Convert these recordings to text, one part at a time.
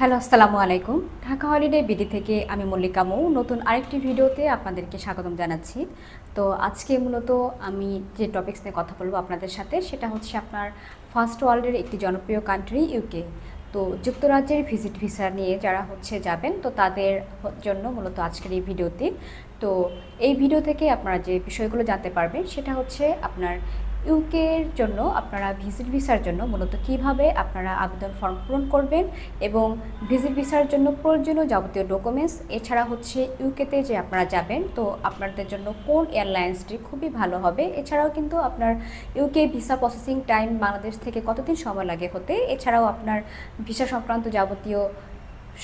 Hello, আসসালামু আলাইকুম। Dhaka holiday BD থেকে আমি মল্লিকা মৌ। নতুন আরেকটি ভিডিওতে আপনাদেরকে স্বাগতম জানাচ্ছি। তো আজকে মূলত আমি যে টপিকস নিয়ে কথা বলব আপনাদের সাথে, সেটা হচ্ছে আপনার ফার্স্ট ওয়ার্ল্ডের একটি জনপ্রিয় কান্ট্রি ইউকে তো যুক্তরাজ্যের ভিজিট ভিসা নিয়ে যারা হচ্ছে যাবেন, তো তাদের জন্য মূলত আজকের এই ভিডিওতে। তো এই ভিডিও থেকে আপনারা যে বিষয়গুলো জানতে পারবেন, সেটা হচ্ছে আপনার ইউকের জন্য, আপনারা ভিজিট ভিসার জন্য মূলত কীভাবে আপনারা আবেদন ফর্ম পূরণ করবেন এবং ভিজিট ভিসার জন্য প্রয়োজনীয় যাবতীয় ডকুমেন্টস, এছাড়া হচ্ছে ইউকেতে যে আপনারা যাবেন, তো আপনাদের জন্য কোন এয়ারলাইন্সটি খুবই ভালো হবে। এছাড়াও কিন্তু আপনার UK visa processing time Bangladesh থেকে কতদিন সময় লাগে হতে, এছাড়াও আপনার ভিসা সংক্রান্ত যাবতীয়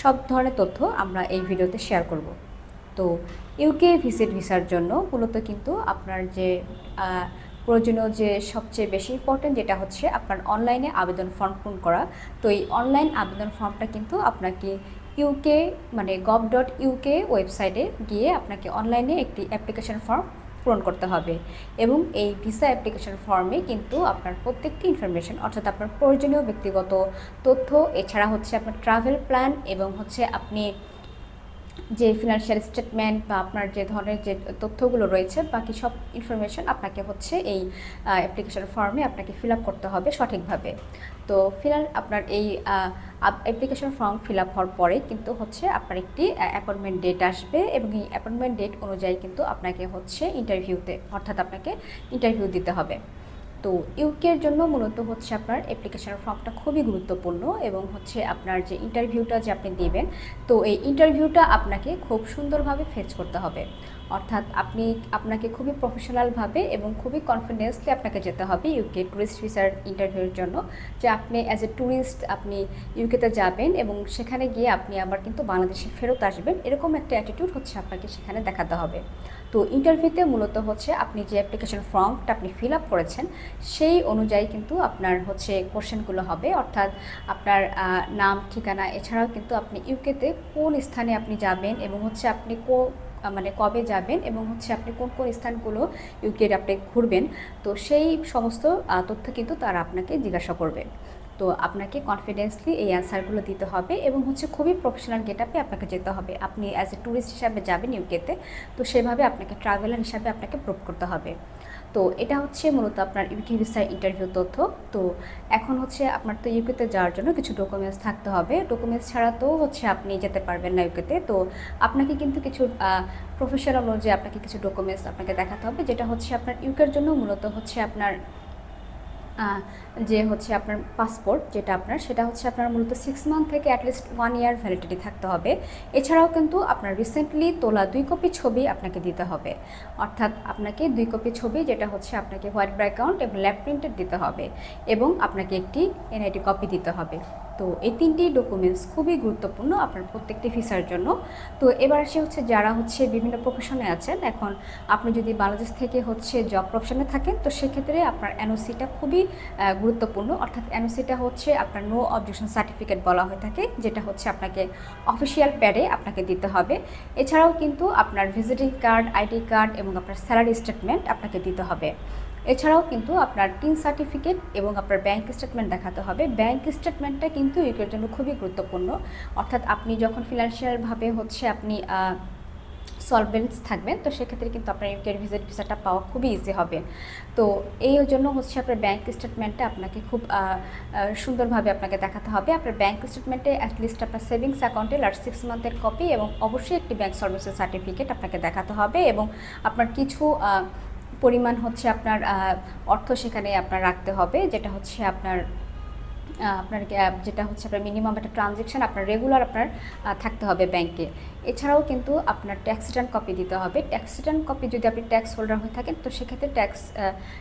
সব ধরনের তথ্য আমরা এই ভিডিওতে শেয়ার করব। তো ইউকে ভিজিট ভিসার জন্য মূলত কিন্তু আপনার যে প্রয়োজনীয় যে সবচেয়ে বেশি ইম্পর্টেন্ট যেটা হচ্ছে আপনার অনলাইনে আবেদন ফর্ম পূরণ করা। তো এই অনলাইন আবেদন ফর্মটা কিন্তু আপনাকে ইউকে মানে গভ ডট ইউকে ওয়েবসাইটে গিয়ে আপনাকে অনলাইনে একটি অ্যাপ্লিকেশন ফর্ম পূরণ করতে হবে। এবং এই ভিসা অ্যাপ্লিকেশন ফর্মে কিন্তু আপনার প্রত্যেকটি ইনফরমেশন অর্থাৎ আপনার প্রয়োজনীয় ব্যক্তিগত তথ্য, এছাড়া হচ্ছে আপনার ট্রাভেল প্ল্যান এবং হচ্ছে আপনি যে ফিনান্সিয়াল স্টেটমেন্ট বা আপনার যে ধরনের যে তথ্যগুলো রয়েছে, বাকি সব ইনফরমেশন আপনাকে হচ্ছে এই অ্যাপ্লিকেশন ফর্মে আপনাকে ফিল আপ করতে হবে সঠিকভাবে। তো ফিনাল আপনার এই অ্যাপ্লিকেশন ফর্ম ফিল আপ হওয়ার পরে কিন্তু হচ্ছে আপনার একটি অ্যাপয়েন্টমেন্ট ডেট আসবে এবং এই অ্যাপয়েন্টমেন্ট ডেট অনুযায়ী কিন্তু আপনাকে হচ্ছে ইন্টারভিউতে অর্থাৎ আপনাকে ইন্টারভিউ দিতে হবে। তো ইউকের জন্য মূলত হচ্ছে আপনার অ্যাপ্লিকেশন ফর্মটা খুবই গুরুত্বপূর্ণ এবং হচ্ছে আপনার যে ইন্টারভিউটা যে আপনি দেবেন, তো এই ইন্টারভিউটা আপনাকে খুব সুন্দরভাবে ফেস করতে হবে। অর্থাৎ আপনি আপনাকে খুবই প্রফেশনালভাবে এবং খুবই কনফিডেন্সলি আপনাকে যেতে হবে ইউকে ট্যুরিস্ট ভিসার ইন্টারভিউর জন্য। যে আপনি অ্যাজ এ ট্যুরিস্ট আপনি ইউকেতে যাবেন এবং সেখানে গিয়ে আপনি আবার কিন্তু বাংলাদেশে ফেরত আসবেন, এরকম একটা অ্যাটিটিউড হচ্ছে আপনাকে সেখানে দেখাতে হবে। তো ইন্টারভিউতে মূলত হচ্ছে আপনি যে অ্যাপ্লিকেশন ফর্মটা আপনি ফিল আপ করেছেন, সেই অনুযায়ী কিন্তু আপনার হচ্ছে কোশ্চেনগুলো হবে। অর্থাৎ আপনার নাম, ঠিকানা, এছাড়াও কিন্তু আপনি ইউকেতে কোন স্থানে আপনি যাবেন এবং হচ্ছে আপনি কো মানে কবে যাবেন এবং হচ্ছে আপনি কোন কোন স্থানগুলো ইউকের আপনি ঘুরবেন, তো সেই সমস্ত তথ্য কিন্তু তারা আপনাকে জিজ্ঞাসা করবে। তো আপনাকে কনফিডেন্সলি এই অ্যান্সারগুলো দিতে হবে এবং হচ্ছে খুবই প্রফেশনাল গেট আপে আপনাকে যেতে হবে। আপনি অ্যাজ এ ট্যুরিস্ট হিসাবে যাবেন ইউকেতে তো সেভাবে আপনাকে ট্রাভেলার হিসাবে আপনাকে প্রুভ করতে হবে। তো এটা হচ্ছে মূলত আপনার ইউকে ভিসার ইন্টারভিউ তথ্য। তো এখন হচ্ছে আপনার তো ইউকেতে যাওয়ার জন্য কিছু ডকুমেন্টস থাকতে হবে। ডকুমেন্টস ছাড়া তো হচ্ছে আপনি যেতে পারবেন না ইউকেতে তো। আপনাকে কিন্তু কিছু প্রফেশনাল অনুযায়ী আপনাকে কিছু ডকুমেন্টস আপনাকে দেখাতে হবে। যেটা হচ্ছে আপনার ইউকের জন্য মূলত হচ্ছে আপনার যে হচ্ছে আপনার পাসপোর্ট যেটা আপনার, সেটা হচ্ছে আপনার মূলত সিক্স মান্থ থেকে at least one year validity থাকতে হবে। এছাড়াও কিন্তু আপনার রিসেন্টলি তোলা দুই কপি ছবি আপনাকে দিতে হবে। অর্থাৎ আপনাকে দুই কপি ছবি যেটা হচ্ছে আপনাকে হোয়াইট ব্যাকগ্রাউন্ড এবং ল্যাপ প্রিন্টেড দিতে হবে এবং আপনাকে একটি এনআইটি কপি দিতে হবে। তো এই তিনটি ডকুমেন্টস খুবই গুরুত্বপূর্ণ আপনার প্রত্যেকটি ভিসার জন্য। তো এবার আসে হচ্ছে যারা হচ্ছে বিভিন্ন প্রফেশনে আছেন। এখন আপনি যদি বাংলাদেশ থেকে হচ্ছে জব প্রফেশনে থাকেন, তো সেক্ষেত্রে আপনার এনওসিটা খুবই গুরুত্বপূর্ণ। অর্থাৎ এনওসিটা হচ্ছে আপনার নো অবজেকশন সার্টিফিকেট বলা হয়ে থাকে, যেটা হচ্ছে আপনাকে অফিসিয়াল প্যাডে আপনাকে দিতে হবে। এছাড়াও কিন্তু আপনার ভিজিটিং কার্ড আইডি কার্ড এবং আপনার স্যালারি স্টেটমেন্ট আপনাকে দিতে হবে। এছাড়াও কিন্তু আপনার টিন সার্টিফিকেট এবং আপনার ব্যাংক স্টেটমেন্ট দেখাতে হবে। ব্যাংক স্টেটমেন্টটা কিন্তু ইউকের জন্য খুবই গুরুত্বপূর্ণ। অর্থাৎ আপনি যখন ফিনান্সিয়ালভাবে হচ্ছে আপনি সলভেন্টস থাকবেন, তো সেক্ষেত্রে কিন্তু আপনার ইউকের ভিজিট ভিসাটা পাওয়া খুবই ইজি হবে। তো এই জন্য হচ্ছে আপনার ব্যাংক স্টেটমেন্টটা আপনাকে খুব সুন্দরভাবে আপনাকে দেখাতে হবে। আপনার ব্যাংক স্টেটমেন্টে অ্যাটলিস্ট আপনার সেভিংস অ্যাকাউন্টে লাস্ট সিক্স মান্থের কপি এবং অবশ্যই একটি ব্যাংক সার্ভিসের সার্টিফিকেট আপনাকে দেখাতে হবে এবং আপনার কিছু পরিমাণ হচ্ছে আপনার অর্থ সেখানে আপনার রাখতে হবে, যেটা হচ্ছে আপনার আপনার যেটা হচ্ছে আপনার মিনিমাম একটা ট্রানজেকশন আপনার রেগুলার আপনার থাকতে হবে ব্যাংকে এছাড়াও কিন্তু আপনার ট্যাক্স রিটার্ন কপি দিতে হবে। ট্যাক্স রিটার্ন কপি যদি আপনি ট্যাক্স হোল্ডার হয়ে থাকেন, তো সেক্ষেত্রে ট্যাক্স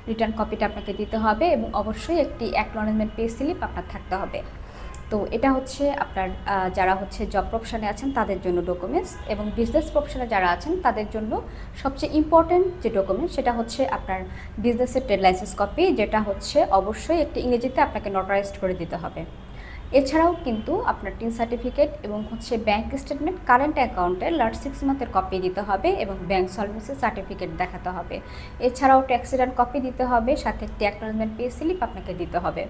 রিটার্ন কপিটা আপনাকে দিতে হবে এবং অবশ্যই একটি অ্যাকনলেজমেন্ট পে স্লিপ আপনার থাকতে হবে। তো এটা হচ্ছে আপনার যারা হচ্ছে জব প্রফেশনে আছেন, তাদের জন্য ডকুমেন্টস এবং বিজনেস প্রফেশনে যারা আছেন, তাদের জন্য সবচেয়ে ইম্পর্ট্যান্ট যে ডকুমেন্ট সেটা হচ্ছে আপনার বিজনেসের ট্রেড লাইসেন্স কপি যেটা হচ্ছে অবশ্যই একটি ইংরেজিতে আপনাকে নোটারাইজড করে দিতে হবে। এছাড়াও কিন্তু আপনার টিন সার্টিফিকেট এবং হচ্ছে ব্যাংক স্টেটমেন্ট কারেন্ট অ্যাকাউন্টের লাস্ট সিক্স মান্থের কপি দিতে হবে এবং ব্যাংক সলভেন্সি সার্টিফিকেট দেখাতে হবে। এছাড়াও ট্যাক্স রিটার্ন কপি দিতে হবে, সাথে একটি অ্যাকনোলেজমেন্ট পে স্লিপ আপনাকে দিতে হবে।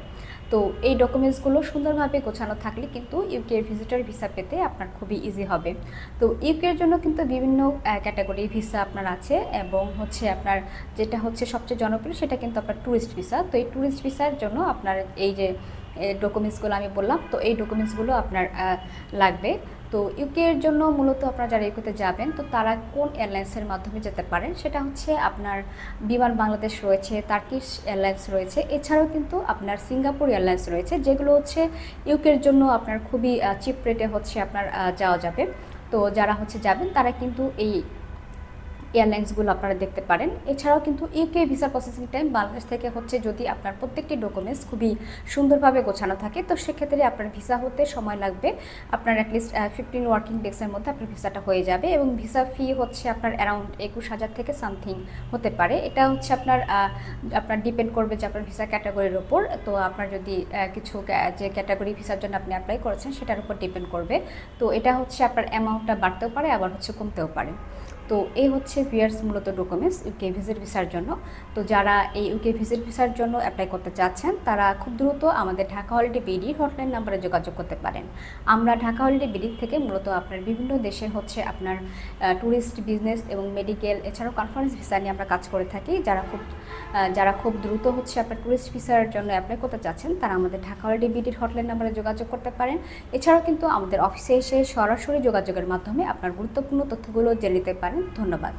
তো এই ডকুমেন্টসগুলো সুন্দরভাবে গোছানো থাকলে কিন্তু ইউকে ভিজিটর ভিসা পেতে আপনার খুবই ইজি হবে। তো ইউকের জন্য কিন্তু বিভিন্ন ক্যাটাগরি ভিসা আপনার আছে এবং হচ্ছে আপনার যেটা হচ্ছে সবচেয়ে জনপ্রিয় সেটা কিন্তু আপনার ট্যুরিস্ট ভিসা তো এই ট্যুরিস্ট ভিসার জন্য আপনার এই যে ডকুমেন্টসগুলো আমি বললাম, তো এই ডকুমেন্টসগুলো আপনার লাগবে। তো ইউকের জন্য মূলত আপনারা যারা ইউকেতে যাবেন, তো তারা কোন এয়ারলাইন্সের মাধ্যমে যেতে পারেন? সেটা হচ্ছে আপনার বিমান বাংলাদেশ রয়েছে তার্কিশ এয়ারলাইন্স রয়েছে, এছাড়াও কিন্তু আপনার সিঙ্গাপুর এয়ারলাইন্স রয়েছে, যেগুলো হচ্ছে ইউকের জন্য আপনার খুবই চিপ রেটে হচ্ছে আপনার যাওয়া যাবে। তো যারা হচ্ছে যাবেন, তারা কিন্তু এই এয়ারলাইন্সগুলো আপনারা দেখতে পারেন। এছাড়াও কিন্তু UK visa processing time Bangladesh থেকে হচ্ছে যদি আপনার প্রত্যেকটি ডকুমেন্টস খুবই সুন্দরভাবে গোছানো থাকে, তো সেক্ষেত্রে আপনার ভিসা হতে সময় লাগবে। আপনার অ্যাটলিস্ট ফিফটিন ওয়ার্কিং ডেজের মধ্যে আপনার ভিসাটা হয়ে যাবে এবং ভিসা ফি হচ্ছে আপনার অ্যারাউন্ড একুশ হাজার থেকে সামথিং হতে পারে। এটা হচ্ছে আপনার আপনার ডিপেন্ড করবে যে আপনার ভিসা ক্যাটাগরির ওপর তো আপনার যদি কিছু যে ক্যাটাগরি ভিসার জন্য আপনি অ্যাপ্লাই করেছেন সেটার উপর ডিপেন্ড করবে। তো এটা হচ্ছে আপনার অ্যামাউন্টটা বাড়তেও পারে, আবার হচ্ছে কমতেও পারে। তো এই হচ্ছে ভিয়ার্স মূলত ডকুমেন্টস ইউকে ভিজিট ভিসার জন্য। তো যারা এই ইউকে ভিজিট ভিসার জন্য অ্যাপ্লাই করতে চাচ্ছেন, তারা খুব দ্রুত আমাদের ঢাকা হলিডে বিডি হটলাইন নাম্বারে যোগাযোগ করতে পারেন। আমরা ঢাকা হলিডে বিডি থেকে মূলত আপনার বিভিন্ন দেশে হচ্ছে আপনার ট্যুরিস্ট বিজনেস এবং মেডিকেল এছাড়াও কনফারেন্স ভিসা নিয়ে আমরা কাজ করে থাকি, যারা খুব যারা খুব দ্রুত হচ্ছে আপনার ট্যুরিস্ট ভিসার জন্য অ্যাপ্লাই করতে চাচ্ছেন, তারা আমাদের ঢাকা হলিডে বিডির হটলাইন নাম্বারে যোগাযোগ করতে পারেন। এছাড়াও কিন্তু আমাদের অফিসে এসে সরাসরি যোগাযোগের মাধ্যমে আপনার গুরুত্বপূর্ণ তথ্যগুলো জেনে নিতে পারেন। ধন্যবাদ।